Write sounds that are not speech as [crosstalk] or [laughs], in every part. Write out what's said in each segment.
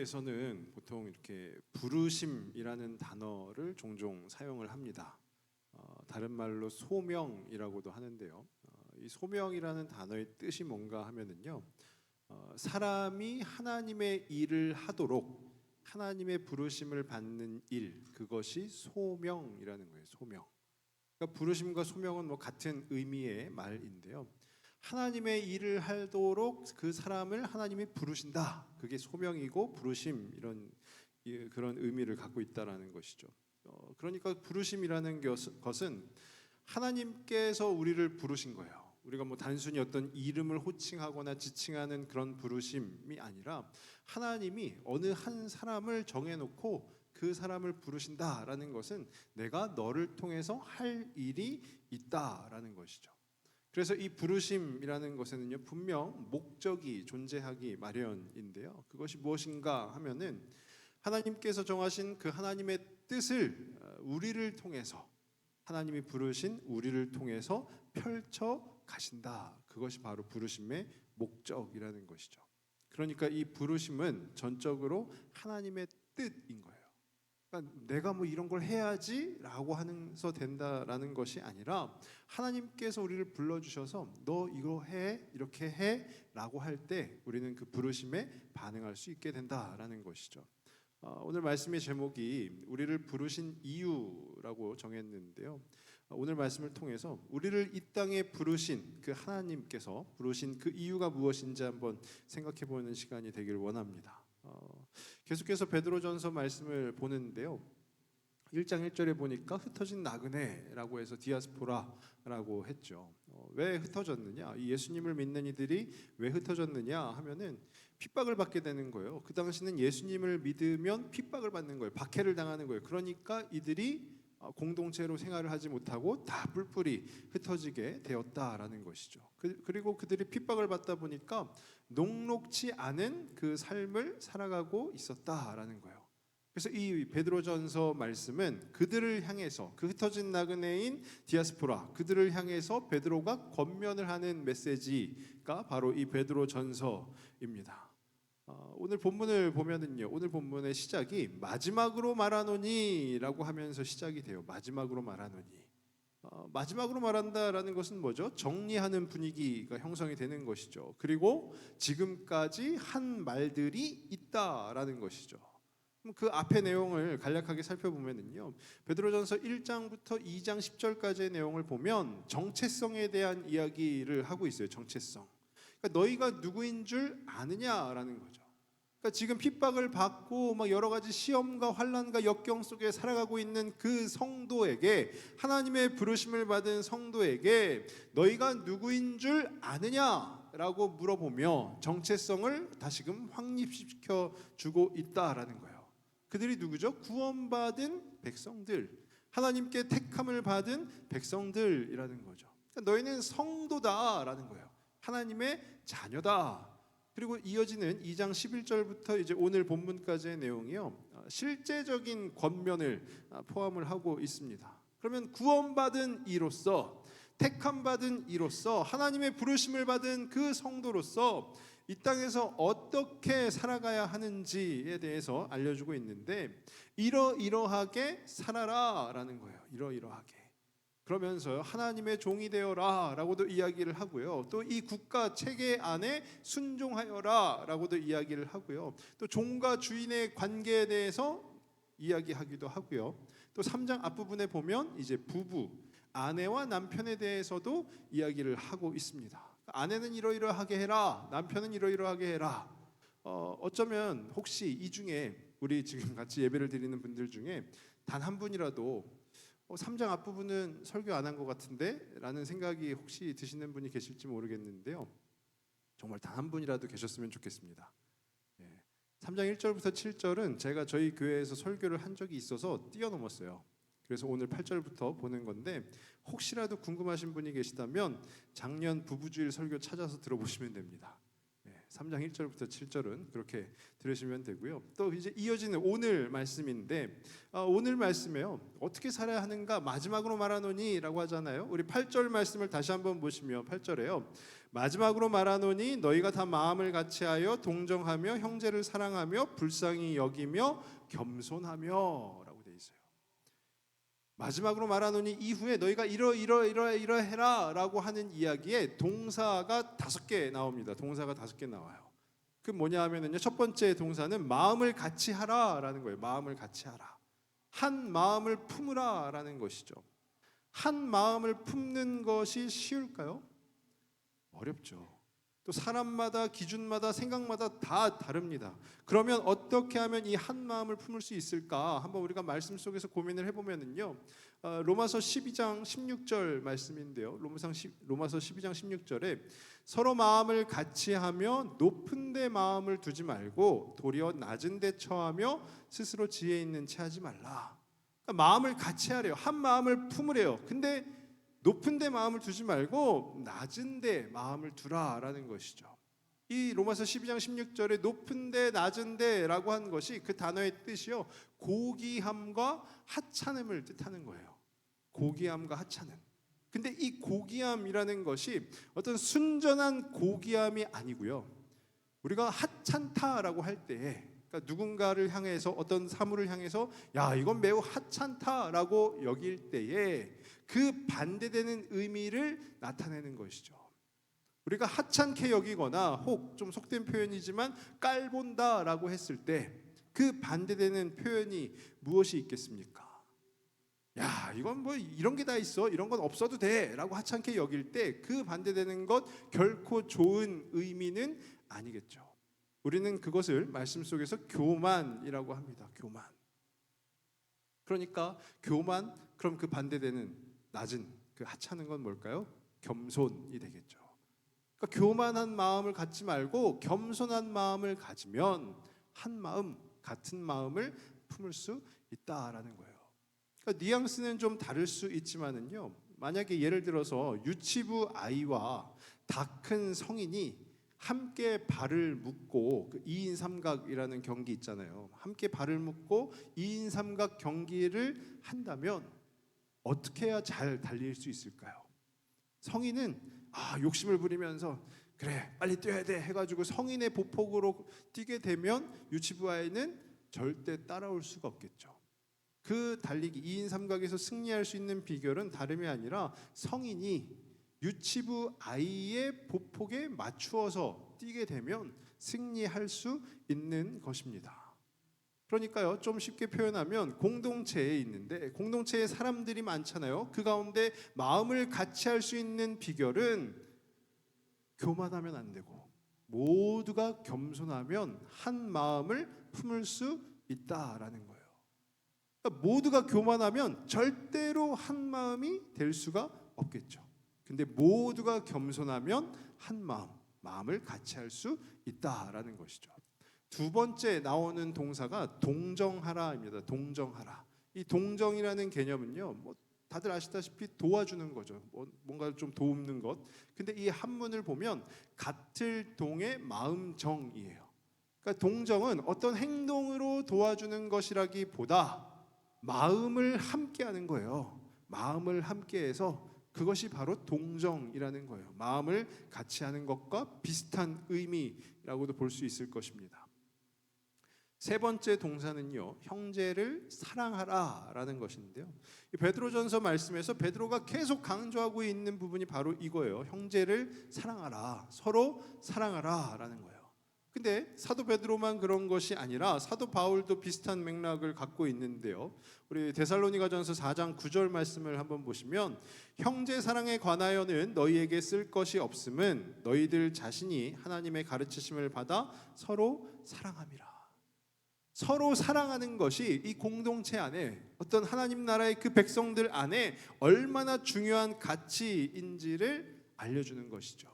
교회에서는 보통 이렇게 부르심이라는 단어를 종종 사용을 합니다. 어, 다른 말로 소명이라고도 하는데요. 어, 이 소명이라는 단어의 뜻이 뭔가 하면은요. 어, 사람이 하나님의 일을 하도록 하나님의 부르심을 받는 일 그것이 소명이라는 거예요. 소명. 그러니까 부르심과 소명은 뭐 같은 의미의 말인데요. 하나님의 일을 하도록 그 사람을 하나님이 부르신다. 그게 소명이고 부르심 이런 이- 그런 의미를 갖고 있다라는 것이죠. 어, 그러니까 부르심이라는 것- 것은 하나님께서 우리를 부르신 거예요. 우리가 뭐 단순히 어떤 이름을 호칭하거나 지칭하는 그런 부르심이 아니라 하나님이 어느 한 사람을 정해놓고 그 사람을 부르신다라는 것은 내가 너를 통해서 할 일이 있다라는 것이죠. 그래서 이 부르심이라는 것에는요 분명 목적이 존재하기 마련인데요. 그것이 무엇인가 하면은 하나님께서 정하신 그 하나님의 뜻을 어, 우리를 통해서 하나님이 부르신 우리를 통해서 펼쳐 가신다. 그것이 바로 부르심의 목적이라는 것이죠. 그러니까 이 부르심은 전적으로 하나님의 뜻인 거예요. 그러니까 내가 뭐 이런 걸 해야지라고 하면서 된다라는 것이 아니라 하나님께서 우리를 불러 주셔서 너 이거 해 이렇게 해라고 할 때 우리는 그 부르심에 반응할 수 있게 된다라는 것이죠. 어, 오늘 말씀의 제목이 우리를 부르신 이유라고 정했는데요. 어, 오늘 말씀을 통해서 우리를 이 땅에 부르신 그 하나님께서 부르신 그 이유가 무엇인지 한번 생각해 보는 시간이 되길 원합니다. 어, 계속해서 베드로전서 말씀을 보는데요. 1장 1절에 보니까 흩어진 나그네라고 해서 디아스포라라고 했죠. 어, 왜 흩어졌느냐? 이 예수님을 믿는 이들이 왜 흩어졌느냐 하면은 핍박을 받게 되는 거예요. 그 당시는 예수님을 믿으면 핍박을 받는 거예요. 박해를 당하는 거예요. 그러니까 이들이 어, 공동체로 생활을 하지 못하고 다 뿔뿔이 흩어지게 되었다라는 것이죠. 그, 그리고 그들이 핍박을 받다 보니까 녹록치 않은 그 삶을 살아가고 있었다라는 거예요. 그래서 이 베드로전서 말씀은 그들을 향해서 그 흩어진 나그네인 디아스포라 그들을 향해서 베드로가 권면을 하는 메시지가 바로 이 베드로전서입니다. 어, 오늘 본문을 보면은요. 오늘 본문의 시작이 마지막으로 말하노니라고 하면서 시작이 돼요. 마지막으로 말하노니. 어, 마지막으로 말한다라는 것은 뭐죠? 정리하는 분위기가 형성이 되는 것이죠. 그리고 지금까지 한 말들이 있다라는 것이죠. 그 앞의 내용을 간략하게 살펴보면은요. 베드로전서 1장부터 2장 10절까지의 내용을 보면 정체성에 대한 이야기를 하고 있어요. 정체성. 그러니까 너희가 누구인 줄 아느냐라는 거죠. 그러니까 지금 핍박을 받고 막 여러 가지 시험과 환란과 역경 속에 살아가고 있는 그 성도에게 하나님의 부르심을 받은 성도에게 너희가 누구인 줄 아느냐라고 물어보며 정체성을 다시금 확립시켜 주고 있다라는 거예요. 그들이 누구죠? 구원받은 백성들, 하나님께 택함을 받은 백성들이라는 거죠. 그러니까 너희는 성도다라는 거예요. 하나님의 자녀다. 그리고 이어지는 2장 11절부터 이제 오늘 본문까지의 내용이요. 어, 실제적인 권면을 아, 포함을 하고 있습니다. 그러면 구원받은 이로서 택함 받은 이로서 하나님의 부르심을 받은 그 성도로서 이 땅에서 어떻게 살아가야 하는지에 대해서 알려주고 있는데 이러이러하게 살아라라는 거예요. 이러이러하게. 그러면서 하나님의 종이 되어라라고도 이야기를 하고요. 또 이 국가 체계 안에 순종하여라라고도 이야기를 하고요. 또 종과 주인의 관계에 대해서 이야기하기도 하고요. 또 3장 앞부분에 보면 이제 부부 아내와 남편에 대해서도 이야기를 하고 있습니다. 아내는 이러이러하게 해라. 남편은 이러이러하게 해라. 어, 어쩌면 혹시 이 중에 우리 지금 같이 예배를 드리는 분들 중에 단 한 분이라도 어, 3장 앞부분은 설교 안 한 것 같은데 라는 생각이 혹시 드시는 분이 계실지 모르겠는데요. 정말 단 한 분이라도 계셨으면 좋겠습니다. 예. 3장 1절부터 7절은 제가 저희 교회에서 설교를 한 적이 있어서 뛰어넘었어요. 그래서 오늘 8절부터 보는 건데 혹시라도 궁금하신 분이 계시다면 작년 부부주일 설교 찾아서 들어보시면 됩니다. 예, 3장 1절부터 7절은 그렇게 들으시면 되고요. 또 이제 이어지는 오늘 말씀인데 아, 오늘 말씀에요. 어떻게 살아야 하는가 마지막으로 말하노니라고 하잖아요. 우리 8절 말씀을 다시 한번 보시면 8절에요. 마지막으로 말하노니 너희가 다 마음을 같이하여 동정하며 형제를 사랑하며 불쌍히 여기며 있어요. 마지막으로 말하노니 이후에 너희가 이러 이러 이러 이러 해라라고 하는 이야기에 동사가 다섯 개 나옵니다. 동사가 다섯 개 나와요. 그 뭐냐 하면은요. 첫 번째 동사는 마음을 같이 하라라는 거예요. 마음을 같이 하라. 한 마음을 품으라라는 것이죠. 한 마음을 품는 것이 쉬울까요? 어렵죠. 또 사람마다 기준마다 생각마다 다 다릅니다. 그러면 어떻게 하면 이 한 마음을 품을 수 있을까? 한번 우리가 말씀 속에서 고민을 해보면은요. 어, 로마서 12장 16절 말씀인데요. 로마상 10, 로마서 12장 16절에 서로 마음을 같이 하며 높은 데 마음을 두지 말고 도리어 낮은 데 처하며 스스로 지혜 있는 채 하지 말라. 그러니까 마음을 같이 하래요. 한 마음을 품으래요. 근데 높은 데 마음을 두지 말고 낮은 데 마음을 두라라는 것이죠. 이 로마서 12장 16절에 높은 데 낮은 데라고 한 것이 그 단어의 뜻이요. 고귀함과 하찮음을 뜻하는 거예요. 고귀함과 하찮음. 근데 이 고귀함이라는 것이 어떤 순전한 고귀함이 아니고요. 우리가 하찮다라고 할 때에 그러니까 누군가를 향해서 어떤 사물을 향해서 야 이건 매우 하찮다라고 여길 때에 그 반대되는 의미를 나타내는 것이죠. 우리가 하찮게 여기거나 혹 좀 속된 표현이지만 깔본다라고 했을 때 그 반대되는 표현이 무엇이 있겠습니까? 야 이건 뭐 이런 게 다 있어 이런 건 없어도 돼라고 하찮게 여길 때 그 반대되는 것 결코 좋은 의미는 아니겠죠. 우리는 그것을 말씀 속에서 교만이라고 합니다. 교만. 그러니까 교만 그럼 그 반대되는 낮은 그 하찮은 건 뭘까요? 겸손이 되겠죠. 그러니까 교만한 마음을 갖지 말고 겸손한 마음을 가지면 한 마음 같은 마음을 품을 수 있다라는 거예요. 그러니까 뉘앙스는 좀 다를 수 있지만은요. 만약에 예를 들어서 유치부 아이와 다 큰 성인이 함께 발을 묶고 그 2인 삼각이라는 경기 있잖아요. 함께 발을 묶고 2인 삼각 경기를 한다면 어떻게 해야 잘 달릴 수 있을까요? 성인은 아, 욕심을 부리면서 그래 빨리 뛰어야 돼 해가지고 성인의 보폭으로 뛰게 되면 유치부 아이는 절대 따라올 수가 없겠죠. 그 달리기 2인 삼각에서 승리할 수 있는 비결은 다름이 아니라 성인이 유치부 아이의 보폭에 맞추어서 뛰게 되면 승리할 수 있는 것입니다. 그러니까요, 좀 쉽게 표현하면 공동체에 있는데 공동체에 사람들이 많잖아요. 그 가운데 마음을 같이 할 수 있는 비결은 교만하면 안 되고 모두가 겸손하면 한 마음을 품을 수 있다라는 거예요. 그러니까 모두가 교만하면 절대로 한 마음이 될 수가 없겠죠. 근데 모두가 겸손하면 한 마음, 마음을 같이 할 수 있다라는 것이죠. 두 번째 나오는 동사가 동정하라입니다. 동정하라. 이 동정이라는 개념은요. 뭐 다들 아시다시피 도와주는 거죠. 뭐 뭔가 좀 도움는 것. 근데 이 한문을 보면 같을 동의 마음정이에요. 그러니까 동정은 어떤 행동으로 도와주는 것이라기보다 마음을 함께 하는 거예요. 마음을 함께 해서 그것이 바로 동정이라는 거예요. 마음을 같이 하는 것과 비슷한 의미라고도 볼 수 있을 것입니다. 세 번째 동사는요. 형제를 사랑하라라는 것인데요. 이 베드로전서 말씀에서 베드로가 계속 강조하고 있는 부분이 바로 이거예요. 형제를 사랑하라. 서로 사랑하라라는 거예요. 근데 사도 베드로만 그런 것이 아니라 사도 바울도 비슷한 맥락을 갖고 있는데요. 우리 데살로니가전서 4장 9절 말씀을 한번 보시면 형제 사랑에 관하여는 너희에게 쓸 것이 없음은 너희들 자신이 하나님의 가르치심을 받아 서로 사랑함이라. 서로 사랑하는 것이 이 공동체 안에 어떤 하나님 나라의 그 백성들 안에 얼마나 중요한 가치인지를 알려주는 것이죠.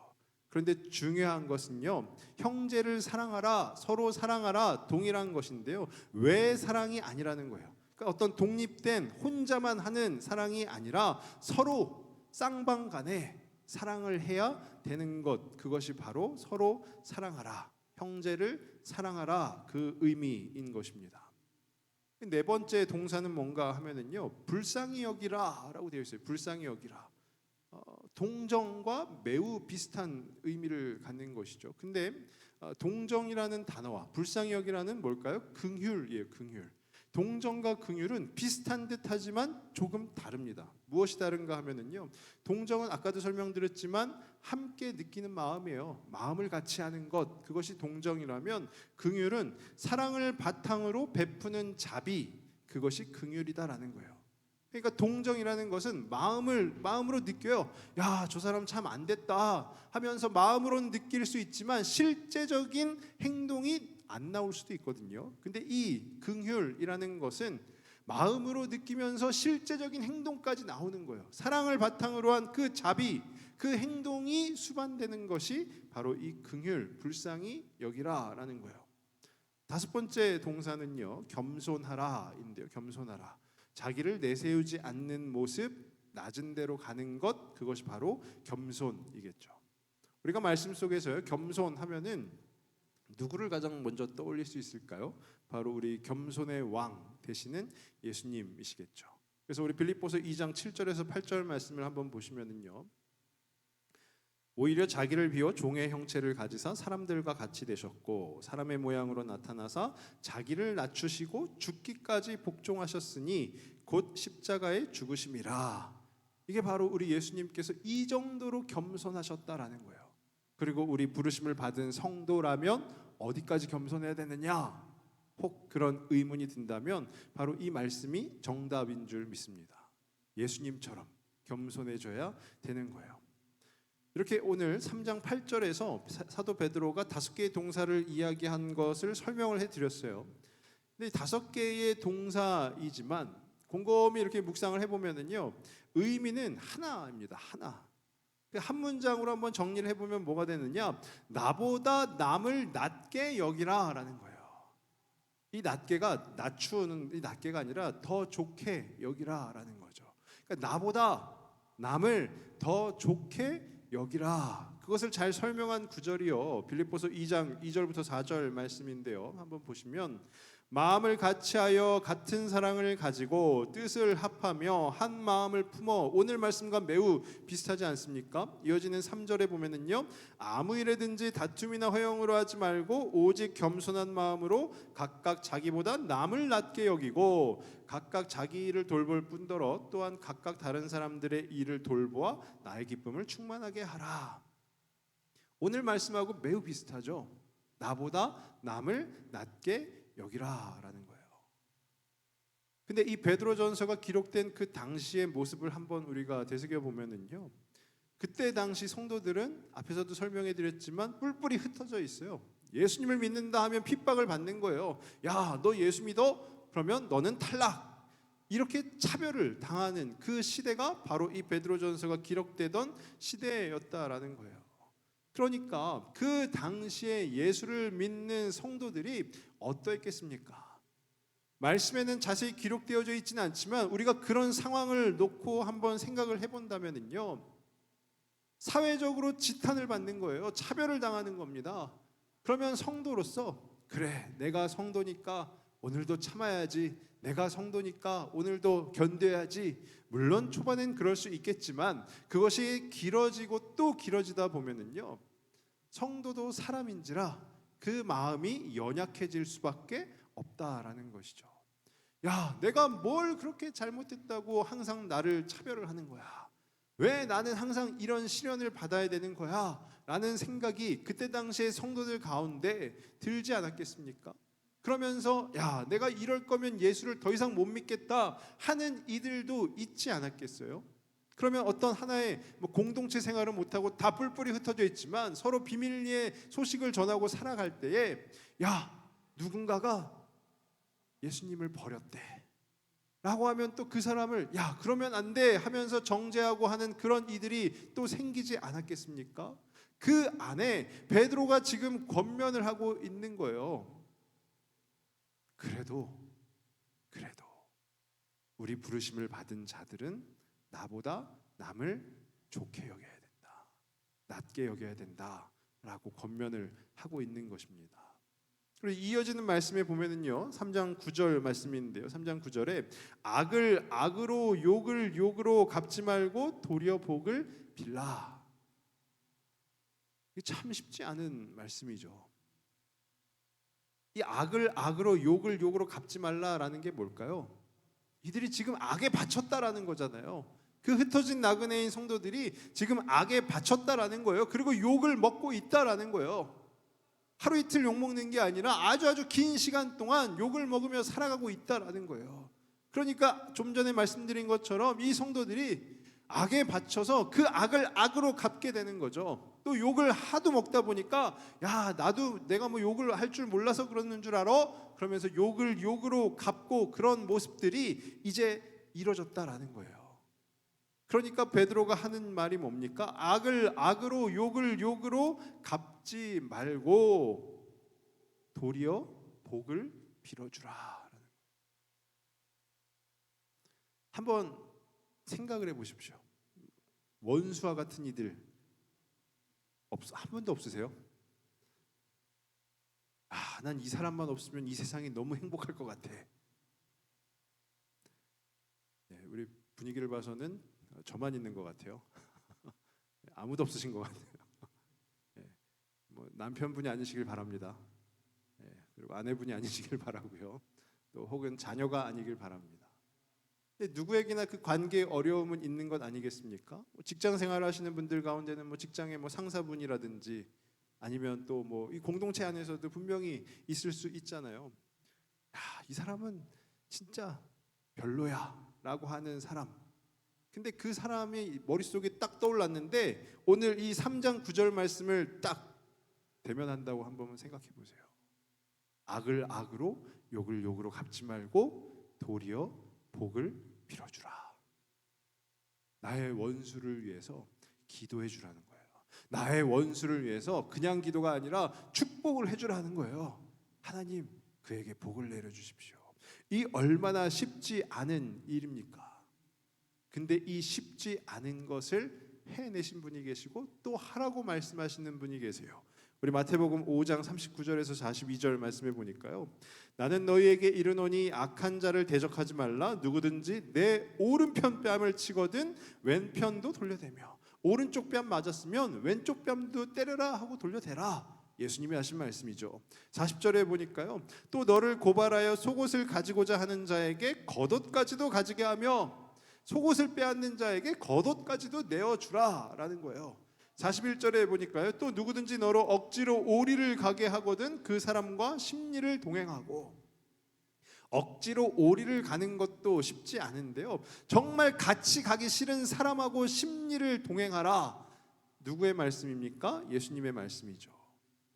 그런데 중요한 것은요, 형제를 사랑하라, 서로 사랑하라 동일한 것인데요. 왜 사랑이 아니라는 거예요. 그러니까 어떤 독립된 혼자만 하는 사랑이 아니라 서로 쌍방 간에 사랑을 해야 되는 것, 그것이 바로 서로 사랑하라, 형제를 사랑하라 그 의미인 것입니다. 네 번째 동사는 뭔가 하면은요, 불쌍히 여기라라고 되어 있어요. 불쌍히 여기라. 어, 동정과 매우 비슷한 의미를 갖는 것이죠. 근데 어, 동정이라는 단어와 여기라는 뭘까요? 긍휼이에요. 긍휼. 동정과 긍휼은 비슷한 듯하지만 조금 다릅니다. 무엇이 다른가 하면은요. 동정은 아까도 설명드렸지만 함께 느끼는 마음이에요. 마음을 같이 하는 것 그것이 동정이라면 긍휼은 사랑을 바탕으로 베푸는 자비 그것이 긍휼이다라는 거예요. 그러니까 동정이라는 것은 마음을 마음으로 느껴요. 야, 저 사람 참 안 됐다 하면서 마음으로는 느낄 수 있지만 실제적인 행동이 안 나올 수도 있거든요. 근데 이 긍휼이라는 것은 마음으로 느끼면서 실제적인 행동까지 나오는 거예요. 사랑을 바탕으로 한 그 자비, 그 행동이 수반되는 것이 바로 이 긍휼, 불쌍히 여기라라는 거예요. 다섯 번째 동사는요. 겸손하라인데요. 겸손하라. 자기를 내세우지 않는 모습, 낮은 데로 가는 것 그것이 바로 겸손이겠죠. 우리가 말씀 속에서요. 겸손 하면은 누구를 가장 먼저 떠올릴 수 있을까요? 바로 우리 겸손의 왕 되시는 예수님이시겠죠. 그래서 우리 빌립보서 2장 7절에서 8절 말씀을 한번 보시면은요. 오히려 자기를 비워 종의 형체를 가지사 사람들과 같이 되셨고 사람의 모양으로 나타나사 자기를 낮추시고 죽기까지 복종하셨으니 곧 십자가의 죽으심이라. 이게 바로 우리 예수님께서 이 정도로 겸손하셨다라는 거예요. 그리고 우리 부르심을 받은 성도라면 어디까지 겸손해야 되느냐? 혹 그런 의문이 든다면 바로 이 말씀이 정답인 줄 믿습니다. 예수님처럼 겸손해져야 되는 거예요. 이렇게 오늘 3장 8절에서 사도 베드로가 다섯 개의 동사를 이야기한 것을 설명을 해 드렸어요. 근데 다섯 개의 동사이지만 곰곰이 이렇게 묵상을 해 보면은요. 의미는 하나입니다. 하나. 그한 문장으로 한번 정리를 해 보면 뭐가 되느냐? 나보다 남을 낮게 여기라라는 거예요. 이 낮게가 낮추는 이 낮게가 아니라 더 좋게 여기라라는 거죠. 그러니까 나보다 남을 더 좋게 여기라. 그것을 잘 설명한 구절이요. 빌립보서 2장 2절부터 4절 말씀인데요. 한번 보시면 마음을 같이하여 같은 사랑을 가지고 뜻을 합하며 한 마음을 품어 오늘 말씀과 매우 비슷하지 않습니까? 이어지는 3절에 보면은요. 아무 일에든지 다툼이나 허용으로 하지 말고 오직 겸손한 마음으로 각각 자기보다 남을 낮게 여기고 각각 자기 일을 돌볼 뿐더러 또한 각각 다른 사람들의 일을 돌보아 나의 기쁨을 충만하게 하라. 오늘 말씀하고 매우 비슷하죠. 나보다 남을 낮게 여기라라는 거예요. 근데 이 베드로전서가 기록된 그 당시의 모습을 한번 우리가 되새겨 보면은요. 그때 당시 성도들은 앞에서도 설명해 드렸지만 뿔뿔이 흩어져 있어요. 예수님을 믿는다 하면 핍박을 받는 거예요. 야, 너 예수 믿어? 그러면 너는 탈락. 이렇게 차별을 당하는 그 시대가 바로 이 베드로전서가 기록되던 시대였다라는 거예요. 그러니까 그 당시에 예수를 믿는 성도들이 어떠했겠습니까? 말씀에는 자세히 기록되어져 있지는 않지만 우리가 그런 상황을 놓고 한번 생각을 해본다면요 사회적으로 지탄을 받는 거예요. 차별을 당하는 겁니다. 그러면 성도로서 그래 내가 성도니까 오늘도 참아야지 내가 성도니까 오늘도 견뎌야지. 물론 초반엔 그럴 수 있겠지만 그것이 길어지고 또 길어지다 보면은요 성도도 사람인지라 그 마음이 연약해질 수밖에 없다라는 것이죠. 야, 내가 뭘 그렇게 잘못했다고 항상 나를 차별을 하는 거야? 왜 나는 항상 이런 시련을 받아야 되는 거야? 라는 생각이 그때 당시에 성도들 가운데 들지 않았겠습니까? 그러면서 야, 내가 이럴 거면 예수를 더 이상 못 믿겠다 하는 이들도 있지 않았겠어요? 그러면 어떤 하나의 뭐 공동체 생활을 못하고 다 뿔뿔이 흩어져 있지만 서로 비밀리에 소식을 전하고 살아갈 때에 야 누군가가 예수님을 버렸대 라고 하면 또 그 사람을 야 그러면 안 돼 하면서 정죄하고 하는 그런 이들이 또 생기지 않았겠습니까? 그 안에 베드로가 지금 권면을 하고 있는 거예요. 그래도 그래도 우리 부르심을 받은 자들은 나보다 남을 좋게 여겨야 된다. 낮게 여겨야 된다 라고 권면을 하고 있는 것입니다. 그리고 이어지는 말씀에 보면은요. 3장 9절 말씀인데요. 3장 9절에 악을 악으로 욕을 욕으로 갚지 말고 도리어 복을 빌라. 참 쉽지 않은 말씀이죠. 이 악을 악으로 욕을 욕으로 갚지 말라라는 게 뭘까요? 이들이 지금 악에 바쳤다라는 거잖아요. 그 흩어진 나그네인 성도들이 지금 악에 바쳤다라는 거예요. 그리고 욕을 먹고 있다라는 거예요. 하루 이틀 욕 먹는 게 아니라 아주 아주 긴 시간 동안 욕을 먹으며 살아가고 있다라는 거예요. 그러니까 좀 전에 말씀드린 것처럼 이 성도들이 악에 바쳐서 그 악을 악으로 갚게 되는 거죠. 또 욕을 하도 먹다 보니까 야 나도 내가 뭐 욕을 할 줄 몰라서 그러는 줄 알아? 그러면서 욕을 욕으로 갚고 그런 모습들이 이제 이뤄졌다라는 거예요. 그러니까 베드로가 하는 말이 뭡니까? 악을 악으로 욕을 욕으로 갚지 말고 도리어 복을 빌어주라. 한번 생각을 해보십시오. 원수와 같은 이들 없, 한 번도 없으세요? 아, 난 이 사람만 없으면 이 세상이 너무 행복할 것 같아. 네, 우리 분위기를 봐서는 저만 있는 것 같아요. [laughs] 아무도 없으신 것 같아요. 네, [laughs] 뭐 남편분이 아니시길 바랍니다. 네, 그리고 아내분이 아니시길 바라고요. 또 혹은 자녀가 아니길 바랍니다. 근데 누구에게나 그 관계에 어려움은 있는 것 아니겠습니까? 뭐 직장 생활하시는 분들 가운데는 뭐 직장의 뭐 상사분이라든지 아니면 또 뭐 이 공동체 안에서도 분명히 있을 수 있잖아요. 야, 이 사람은 진짜 별로야라고 하는 사람. 근데 그 사람이 머릿속에 딱 떠올랐는데 오늘 이 3장 9절 말씀을 딱 대면한다고 한번 생각해 보세요. 악을 악으로 욕을 욕으로 갚지 말고 도리어 복을 빌어주라. 나의 원수를 위해서 기도해 주라는 거예요. 나의 원수를 위해서 그냥 기도가 아니라 축복을 해 주라는 거예요. 하나님 그에게 복을 내려 주십시오. 이 얼마나 쉽지 않은 일입니까? 근데 이 쉽지 않은 것을 해내신 분이 계시고 또 하라고 말씀하시는 분이 계세요. 우리 마태복음 5장 39절에서 42절 말씀해 보니까요. 나는 너희에게 이르노니 악한 자를 대적하지 말라 누구든지 내 오른편 뺨을 치거든 왼편도 돌려대며 오른쪽 뺨 맞았으면 왼쪽 뺨도 때려라 하고 돌려대라. 예수님이 하신 말씀이죠. 40절에 보니까요. 또 너를 고발하여 속옷을 가지고자 하는 자에게 겉옷까지도 가지게 하며 속옷을 빼앗는 자에게 겉옷까지도 내어 주라라는 거예요. 41절에 보니까요. 또 누구든지 너로 억지로 오리를 가게 하거든 그 사람과 심리를 동행하고 억지로 오리를 가는 것도 쉽지 않은데요. 정말 같이 가기 싫은 사람하고 심리를 동행하라. 누구의 말씀입니까? 예수님의 말씀이죠.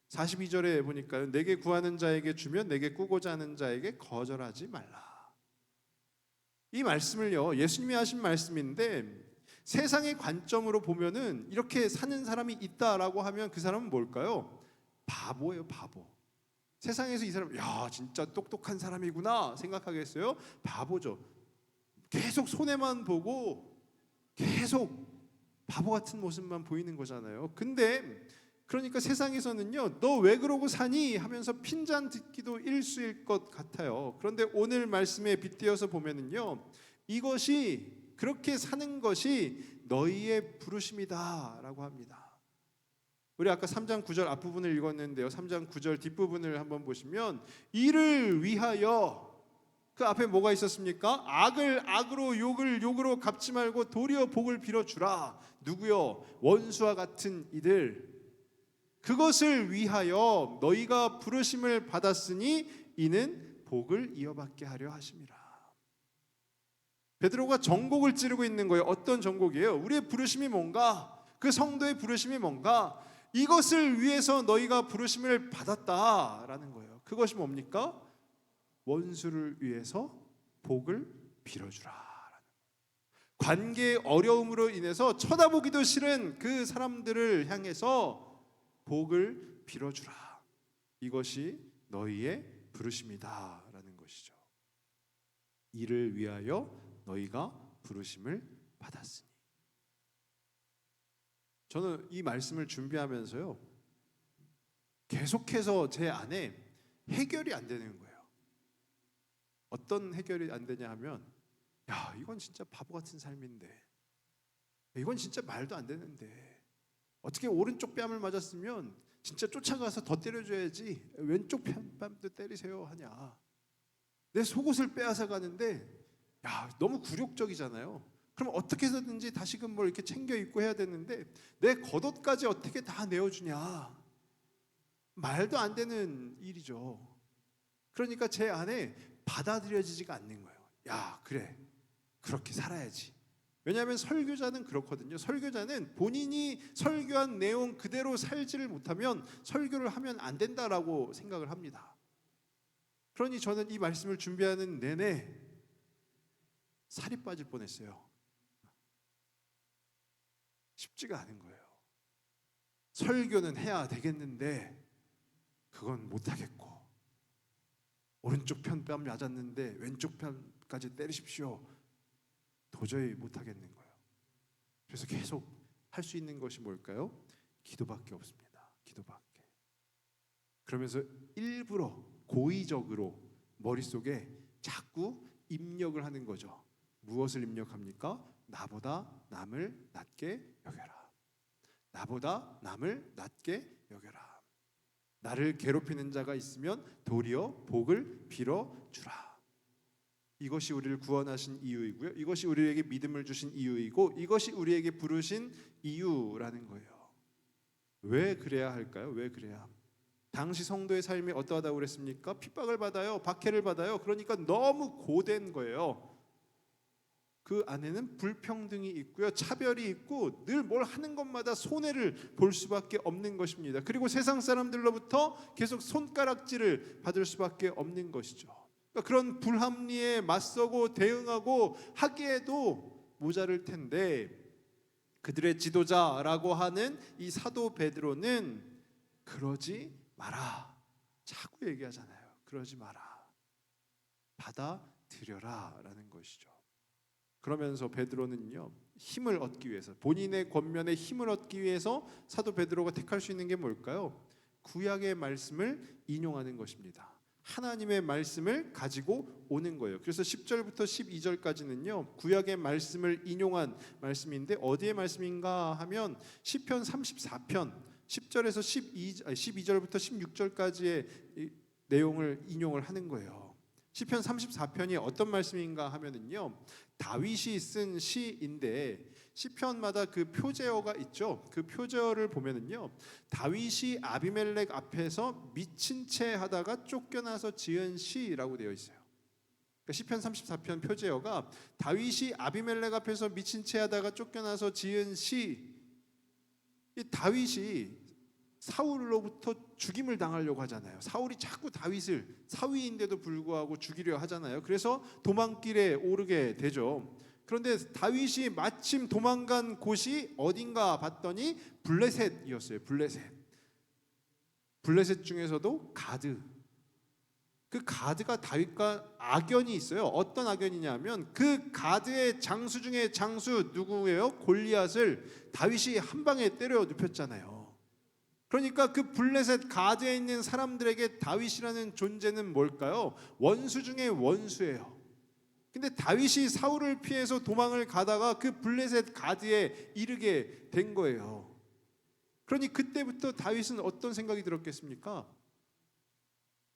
42절에 보니까요. 내게 구하는 자에게 주면 내게 꾸고자 하는 자에게 거절하지 말라. 이 말씀을요. 예수님이 하신 말씀인데 세상의 관점으로 보면은 이렇게 사는 사람이 있다라고 하면 그 사람은 뭘까요? 바보예요, 바보. 세상에서 이 사람 야, 진짜 똑똑한 사람이구나 생각하겠어요? 바보죠. 계속 손해만 보고 계속 바보 같은 모습만 보이는 거잖아요. 근데 그러니까 세상에서는요, 너 왜 그러고 사니 하면서 핀잔 듣기도 일수일 것 같아요. 그런데 오늘 말씀에 빗대어서 보면은요, 이것이 그렇게 사는 것이 너희의 부르심이다라고 합니다. 우리 아까 3장 9절 앞부분을 읽었는데요. 3장 9절 뒷부분을 한번 보시면 이를 위하여 그 앞에 뭐가 있었습니까? 악을 악으로 욕을 욕으로 갚지 말고 도리어 복을 빌어 주라. 누구요? 원수와 같은 이들 그것을 위하여 너희가 부르심을 받았으니 이는 복을 이어받게 하려 하심이라. 베드로가 전곡을 찌르고 있는 거예요. 어떤 전곡이에요? 우리의 부르심이 뭔가? 그 성도의 부르심이 뭔가? 이것을 위해서 너희가 부르심을 받았다라는 거예요. 그것이 뭡니까? 원수를 위해서 복을 빌어주라. 관계의 어려움으로 인해서 쳐다보기도 싫은 그 사람들을 향해서 복을 빌어주라. 이것이 너희의 부르심이다라는 것이죠. 이를 위하여 너희가 부르심을 받았으니. 저는 이 말씀을 준비하면서요. 계속해서 제 안에 해결이 안 되는 거예요. 어떤 해결이 안 되냐 하면 야 이건 진짜 바보 같은 삶인데 이건 진짜 말도 안 되는데 어떻게 오른쪽 뺨을 맞았으면 진짜 쫓아가서 더 때려줘야지 왼쪽 뺨도 때리세요 하냐. 내 속옷을 빼앗아 가는데 야 너무 굴욕적이잖아요. 그럼 어떻게 해서든지 다시금 뭘 이렇게 챙겨 입고 해야 되는데 내 겉옷까지 어떻게 다 내어주냐. 말도 안 되는 일이죠. 그러니까 제 안에 받아들여지지가 않는 거예요. 야 그래. 그렇게 살아야지 왜냐하면 설교자는 그렇거든요. 설교자는 본인이 설교한 내용 그대로 살지를 못하면 설교를 하면 안 된다라고 생각을 합니다. 그러니 저는 이 말씀을 준비하는 내내 살이 빠질 뻔했어요. 쉽지가 않은 거예요. 설교는 해야 되겠는데 그건 못 하겠고 오른쪽 편 뺨 맞았는데 왼쪽 편까지 때리십시오. 도저히 못 하겠는 거예요. 그래서 계속 할 수 있는 것이 뭘까요? 기도밖에 없습니다. 기도밖에. 그러면서 일부러 고의적으로 머릿속에 자꾸 입력을 하는 거죠. 무엇을 입력합니까? 나보다 남을 낮게 여겨라. 나보다 남을 낮게 여겨라. 나를 괴롭히는 자가 있으면 도리어 복을 빌어 주라. 이것이 우리를 구원하신 이유이고요. 이것이 우리에게 믿음을 주신 이유이고 이것이 우리에게 부르신 이유라는 거예요. 왜 그래야 할까요? 왜 그래야? 당시 성도의 삶이 어떠하다고 그랬습니까? 핍박을 받아요. 박해를 받아요. 그러니까 너무 고된 거예요. 그 안에는 불평등이 있고요. 차별이 있고 늘 뭘 하는 것마다 손해를 볼 수밖에 없는 것입니다. 그리고 세상 사람들로부터 계속 손가락질을 받을 수밖에 없는 것이죠. 그러니까 그런 불합리에 맞서고 대응하고 하기에도 모자랄 텐데 그들의 지도자라고 하는 이 사도 베드로는 그러지 마라. 자꾸 얘기하잖아요. 그러지 마라. 받아들여라라는 것이죠. 그러면서 베드로는요 힘을 얻기 위해서 본인의 권면에 힘을 얻기 위해서 사도 베드로가 택할 수 있는 게 뭘까요? 구약의 말씀을 인용하는 것입니다. 하나님의 말씀을 가지고 오는 거예요. 그래서 10절부터 12절까지는요. 구약의 말씀을 인용한 말씀인데 어디의 말씀인가 하면 시편 34편 10절에서 12 12절부터 16절까지의 내용을 인용을 하는 거예요. 시편 34편이 어떤 말씀인가 하면은요. 다윗이 쓴 시인데 시편마다 그 표제어가 있죠. 그 표제어를 보면은요. 다윗이 아비멜렉 앞에서 미친 채 하다가 쫓겨나서 지은 시라고 되어 있어요. 그러니까 시편 34편 표제어가 다윗이 아비멜렉 앞에서 미친 채 하다가 쫓겨나서 지은 시. 이 다윗이 사울로부터 죽임을 당하려고 하잖아요. 사울이 자꾸 다윗을 사위인데도 불구하고 죽이려 하잖아요. 그래서 도망길에 오르게 되죠. 그런데 다윗이 마침 도망간 곳이 어딘가 봤더니 블레셋이었어요. 블레셋. 블레셋 중에서도 가드. 그 가드가 다윗과 악연이 있어요. 어떤 악연이냐면 그 가드의 장수 중에 장수 누구예요? 골리앗을 다윗이 한 방에 때려 눕혔잖아요. 그러니까 그 블레셋 가드에 있는 사람들에게 다윗이라는 존재는 뭘까요? 원수 중에 원수예요. 근데 다윗이 사울을 피해서 도망을 가다가 그 블레셋 가드에 이르게 된 거예요. 그러니 그때부터 다윗은 어떤 생각이 들었겠습니까?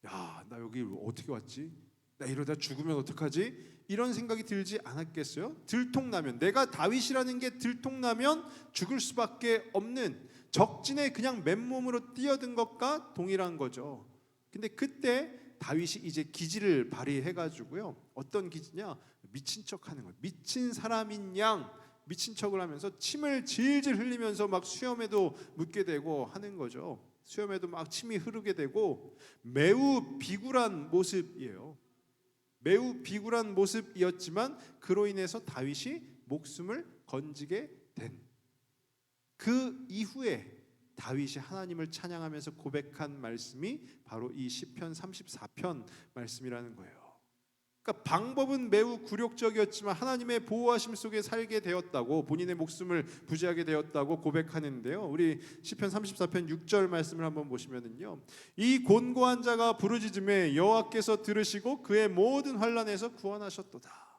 야, 나 여기 어떻게 왔지? 나 이러다 죽으면 어떡하지? 이런 생각이 들지 않았겠어요? 들통나면 내가 다윗이라는 게 들통나면 죽을 수밖에 없는 적진에 그냥 맨몸으로 뛰어든 것과 동일한 거죠. 근데 그때 다윗이 이제 기지를 발휘해 가지고요. 어떤 기지냐? 미친 척 하는 거예요. 미친 사람인 양 미친 척을 하면서 침을 질질 흘리면서 막 수염에도 묻게 되고 하는 거죠. 수염에도 막 침이 흐르게 되고 매우 비굴한 모습이에요. 매우 비굴한 모습이었지만 그로 인해서 다윗이 목숨을 건지게 된 그 이후에 다윗이 하나님을 찬양하면서 고백한 말씀이 바로 이 시편 34편 말씀이라는 거예요. 그러니까 방법은 매우 굴욕적이었지만 하나님의 보호하심 속에 살게 되었다고 본인의 목숨을 부지하게 되었다고 고백하는데요. 우리 시편 34편 6절 말씀을 한번 보시면은요. 이 곤고한 자가 부르짖음에 여호와께서 들으시고 그의 모든 환란에서 구원하셨도다.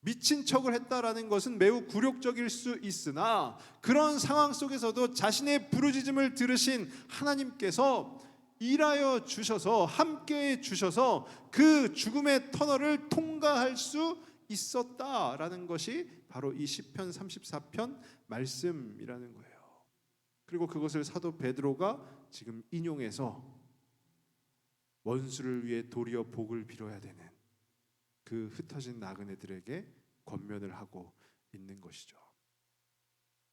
미친 척을 했다라는 것은 매우 굴욕적일 수 있으나 그런 상황 속에서도 자신의 부르짖음을 들으신 하나님께서 일하여 주셔서 함께 주셔서 그 죽음의 터널을 통과할 수 있었다라는 것이 바로 이 시편 34편 말씀이라는 거예요. 그리고 그것을 사도 베드로가 지금 인용해서 원수를 위해 도리어 복을 빌어야 되는 그 흩어진 나그네들에게 권면을 하고 있는 것이죠.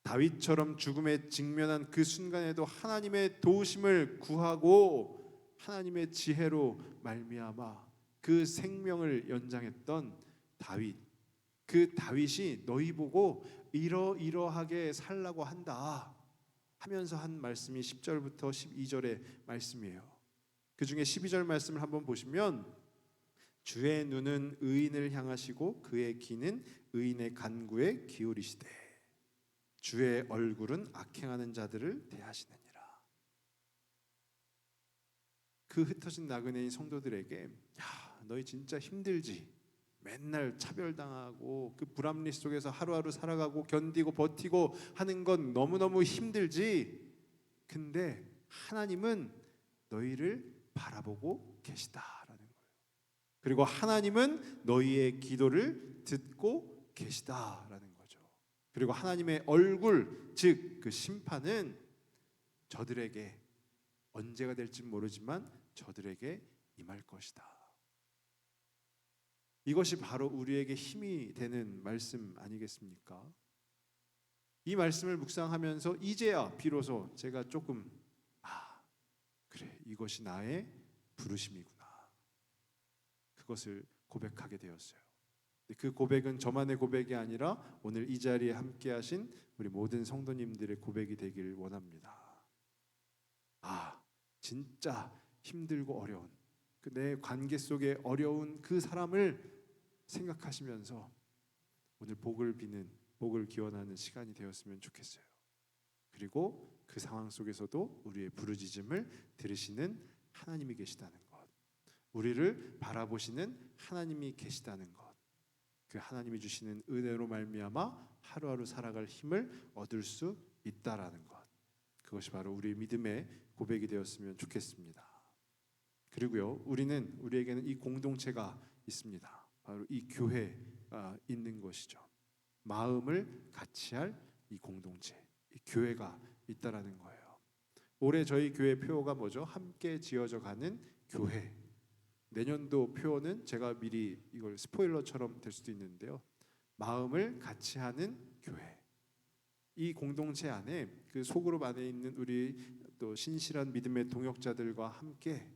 다윗처럼 죽음에 직면한 그 순간에도 하나님의 도우심을 구하고 하나님의 지혜로 말미암아 그 생명을 연장했던 다윗. 그 다윗이 너희 보고 이러이러하게 살라고 한다 하면서 한 말씀이 10절부터 12절의 말씀이에요. 그 중에 12절 말씀을 한번 보시면 주의 눈은 의인을 향하시고 그의 귀는 의인의 간구에 기울이시되 주의 얼굴은 악행하는 자들을 대하시느니라. 그 흩어진 나그네인 성도들에게 야 너희 진짜 힘들지. 맨날 차별당하고 그 불합리 속에서 하루하루 살아가고 견디고 버티고 하는 건 너무너무 힘들지. 근데 하나님은 너희를 바라보고 거예요. 그리고 하나님은 너희의 기도를 듣고 계시다라는 거죠. 그리고 하나님의 얼굴 즉 그 심판은 저들에게 언제가 될지 모르지만 저들에게 임할 것이다. 이것이 바로 우리에게 힘이 되는 말씀 아니겠습니까? 이 말씀을 묵상하면서 이제야 비로소 제가 조금 아 그래 이것이 나의 부르심이구나 그것을 고백하게 되었어요. 그 고백은 저만의 고백이 아니라 오늘 이 자리에 함께 하신 우리 모든 성도님들의 고백이 되길 원합니다. 아 진짜 힘들고 어려운 그 내 관계 속에 어려운 그 사람을 생각하시면서 오늘 복을 비는 복을 기원하는 시간이 되었으면 좋겠어요. 그리고 그 상황 속에서도 우리의 부르짖음을 들으시는 하나님이 계시다는 것, 우리를 바라보시는 하나님이 계시다는 것, 그 하나님이 주시는 은혜로 말미암아 하루하루 살아갈 힘을 얻을 수 있다라는 것, 그것이 바로 우리 믿음의 고백이 되었으면 좋겠습니다. 그리고요, 우리는 우리에게는 이 공동체가 있습니다. 바로 이 교회가 있는 것이죠. 마음을 같이 할 이 공동체, 이 교회가 있다라는 거예요. 올해 저희 교회 표어가 뭐죠? 함께 지어져 가는 교회. 내년도 표어는 제가 미리 이걸 스포일러처럼 될 수도 있는데요. 마음을 같이 하는 교회. 이 공동체 안에 그 소그룹 안에 있는 우리 또 신실한 믿음의 동역자들과 함께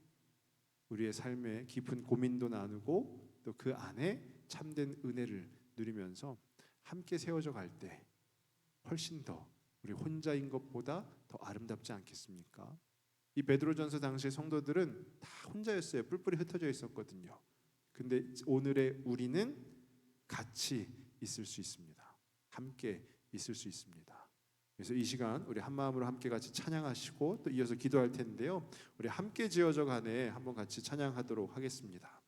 우리의 삶에 깊은 고민도 나누고 또 그 안에 참된 은혜를 누리면서 함께 세워져 갈 때 훨씬 더 우리 혼자인 것보다 더 아름답지 않겠습니까? 이 베드로전서 당시 성도들은 다 혼자였어요. 뿔뿔이 흩어져 있었거든요. 근데 오늘의 우리는 같이 있을 수 있습니다. 함께 있을 수 있습니다. 그래서 이 시간 우리 한 마음으로 함께 같이 찬양하시고 또 이어서 기도할 텐데요. 우리 함께 지어져 가네 한번 같이 찬양하도록 하겠습니다.